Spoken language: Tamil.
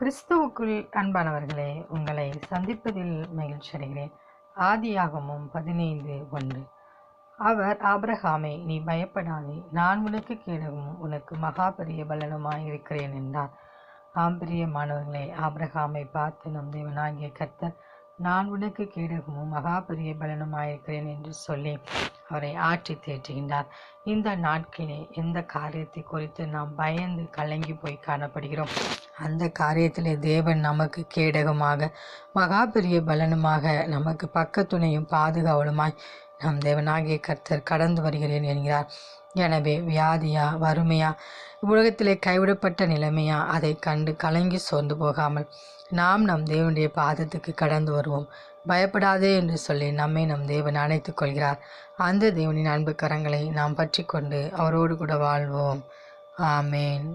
கிறிஸ்துவுக்குள் அன்பானவர்களே உங்களை சந்திப்பதில் மகிழ்ச்சி அடைகிறேன். ஆதியாகமும் பதினைந்து ஒன்று. அவர் ஆப்ரஹாமை நீ பயப்படாதே. நான் உனக்கு கீழவும் உனக்கு மகா பெரிய பலனுமாய் இருக்கிறேன் என்றார். ஆம் பிரியமானவர்களே ஆபிரகாமை பார்த்து நம் தேவனாகிய கர்த்தர் நான் உனக்கு கேடகமும் மகா பெரிய பலனுமாயிருக்கிறேன் என்று சொல்லி அவரை ஆற்றி தேற்றுகின்றார். இந்த நாட்களே எந்த காரியத்தை குறித்து நாம் பயந்து கலங்கி போய் காணப்படுகிறோம்? அந்த காரியத்திலே தேவன் நமக்கு கேடகமாக மகா பெரிய பலனுமாக நமக்கு பக்கத்துணையும் பாதுகாவலுமாய் நம் தேவனாகிய கர்த்தர் கடந்து வருகிறேன் என்கிறார். எனவே வியாதியா வறுமையா? உலகத்திலே கைவிடப்பட்ட நிலைமையா? அதை கண்டு கலங்கி சோர்ந்து போகாமல் நாம் நம் தேவனுடைய பாதத்துக்கு கடந்து வருவோம். பயப்படாதே என்று சொல்லி நம்மை நம் தேவன் அணைத்துக் கொள்கிறார். அந்த தேவனின் அன்பு கரங்களை நாம் பற்றி கொண்டு அவரோடு கூட வாழ்வோம். ஆமேன்.